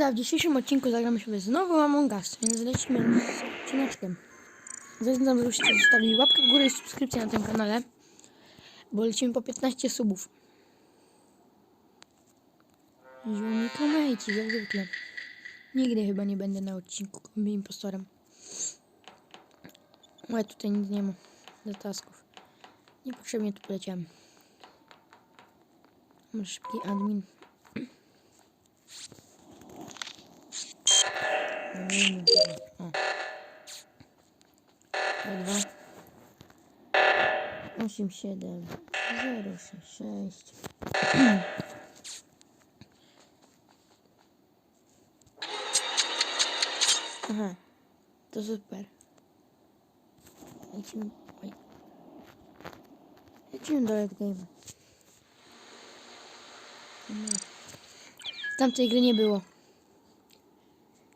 banda, w dzisiejszym odcinku zagramy sobie znowu Among Us, więc lecimy z odcineczkiem. Zachęcam, żebyście zostawili łapkę w górę i subskrypcję na tym kanale, bo lecimy po 15 subów. Ziomika mejci, jak zwykle. Nigdy chyba nie będę na odcinku kombi impostorem. Ale tutaj nic nie ma do tasków. Niepotrzebnie tu poleciałem. Szybki admin. O dwa. Osiem, siedem, zero, sześć, sześć. Aha, to super. Lecimy, oj. Lecimy do Red Game. Tamtej gry nie było.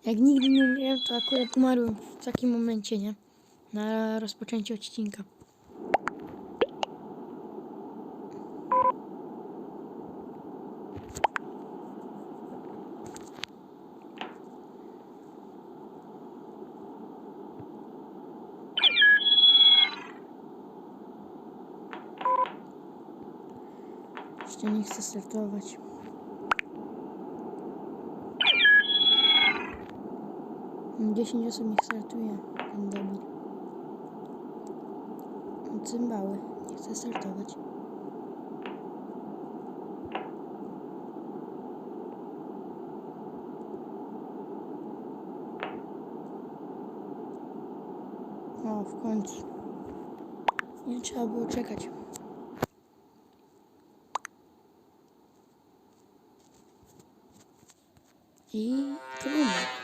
Jak nigdy nie umierałem, to akurat umarłem w takim momencie, nie? Na rozpoczęcie odcinka. Jeszcze nie chcę startować. Dziesięć osób niech startuje, ten debil. Cymbały, nie chcę startować. O, w końcu. Nie trzeba było czekać. I trudno.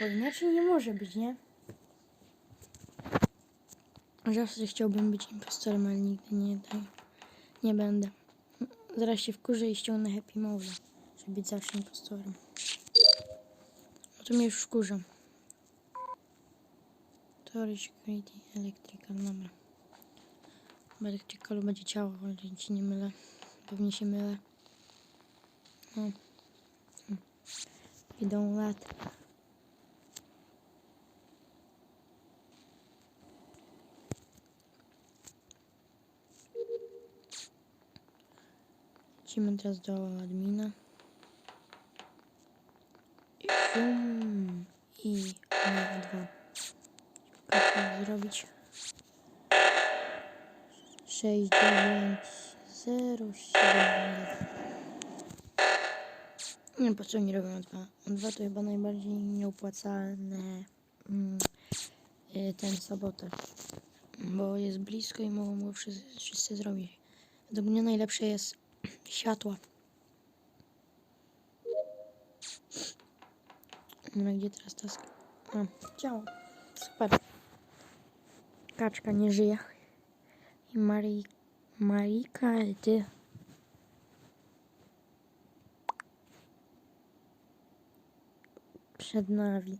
Bo inaczej nie może być, nie? Zawsze chciałbym być impostorem, ale nigdy nie daj. Nie będę. Zaraz się wkurzę i ściągnę Happy Mode, żeby być zawsze impostorem. No to mnie już wkurza. Storage, Security, Electrical, dobra. W Electricalu będzie ciało, ale ci nie mylę. Pewnie się mylę. No. Idą lat. Lecimy teraz do admina. I Zoom. I dwa. Jak to zrobić? 6, 9, 0, 7, 1. Nie po co nie robią dwa. Dwa to chyba najbardziej nieopłacalne mm, y, ten sabotaż. Bo jest blisko i mogą go wszyscy, wszyscy zrobić. Według mnie najlepsze jest światła. No gdzie teraz task? A, ciało. Super. Kaczka nie żyje. I Mari... Marika, ty... Przed nami.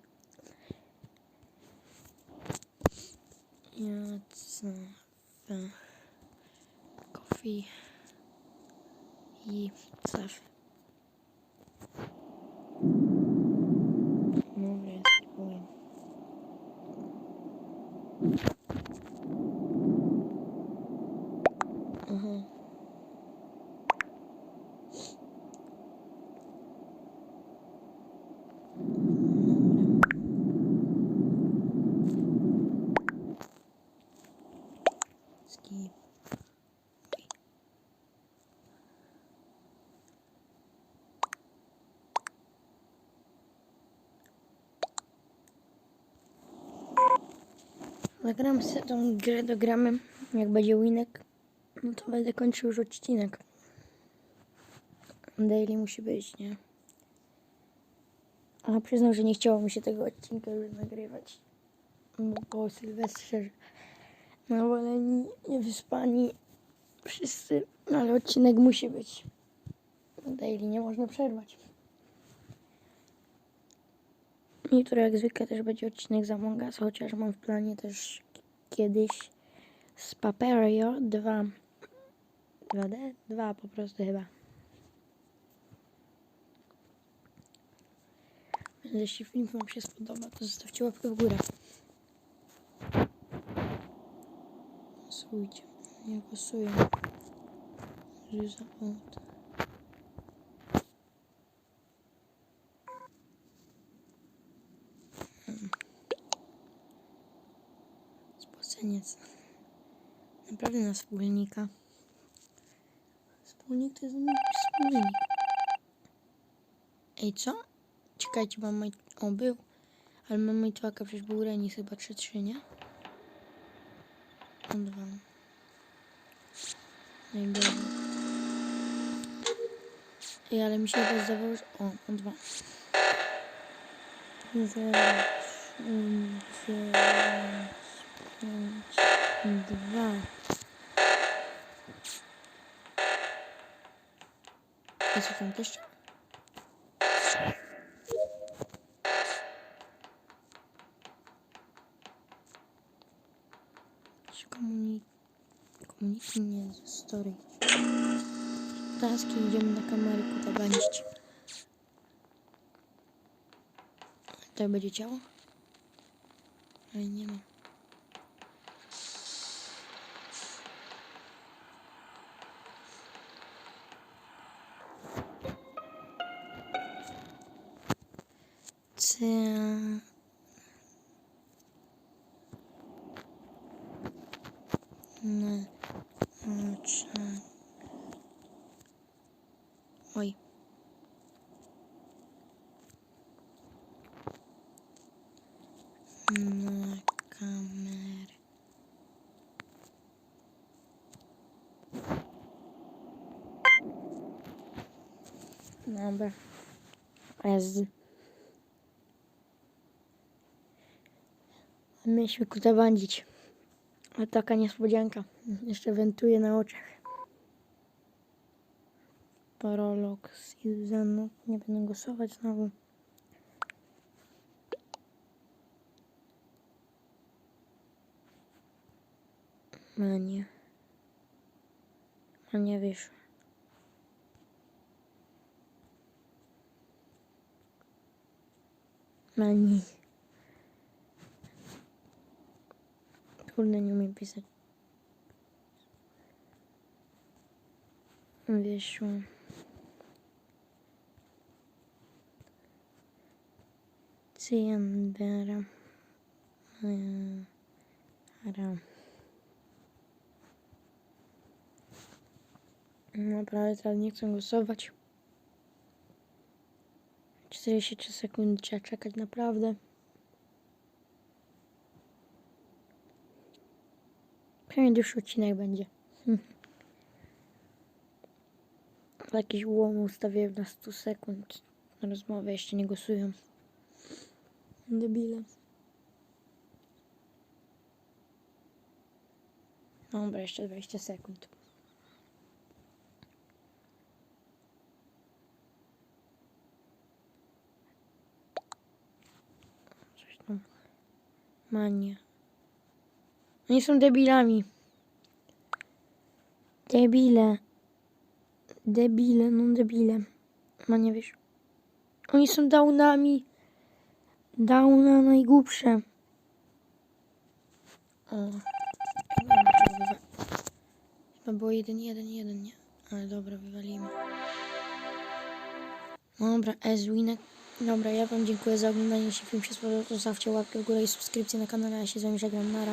Ja co... Coffee i caw. Dobra, ja spróbuję. Aha. Dobra. Skip. Zagram sobie tą grę, dogramy. Jak będzie winek, no to będę kończył już odcinek. Daily musi być, nie? A przyznam, że nie chciało mi się tego odcinka już nagrywać. Bo po Sylwestrze nawaleni, niewyspani wszyscy, ale odcinek musi być. Daily nie można przerwać. Jutro jak zwykle też będzie odcinek z Among Us, chociaż mam w planie też kiedyś z Paperio 2. 2D? 2 po prostu chyba. Jeśli film Wam się spodoba, to zostawcie łapkę w górę. Głosujcie. Nie głosuję. Żyza od. Naprawdę na wspólnika. Wspólnik to jest wspólnik. Ej, co? Czekajcie, mam maj... O, był. Ale mam majtłaka, przecież był remis chyba 3-3, nie? On dwa. No i biorę. Ej, ale mi się chyba zdawało, że... O, on dwa. Zero, trzy, dziewięć, pięć, dwa. A co tam też? Komunik... Komuniki nie, story. Taski idziemy na kamerę kutabańczyć. To będzie ciało? Ale nie ma. C... Na... Oczach. Oj. Na kamerę. Dobra. Ez. Mieliśmy kutę bandzić. A taka niespodzianka. Jeszcze wentuje na oczach. Parolog Susan. Nie będę głosować znowu. Manie. Manie wyszło. Mani. Kurde, nie umiem pisać. Wyszło. Cyjambera. Ra. Naprawdę teraz nie chcę głosować. 43 sekundy trzeba czekać, naprawdę. Pewnie dłuższy odcinek będzie. Jakiś łom ustawiłem na 100 sekund na rozmowę, jeszcze nie głosują. Debile. Dobra, jeszcze 20 sekund. Coś tam. Mania. Oni są debilami. Debile. Debile, no debile. Mania, wiesz. Oni są downami. Downa najgłupsze. O. To było 1, 1, 1, nie? Ale dobra, wywalimy. Dobra, Ezwinek. Dobra, ja wam dziękuję za oglądanie. Jeśli film się spodobał, to zostawcie łapkę w górę i subskrypcję na kanale. Ja się z wami żegnam. Nara.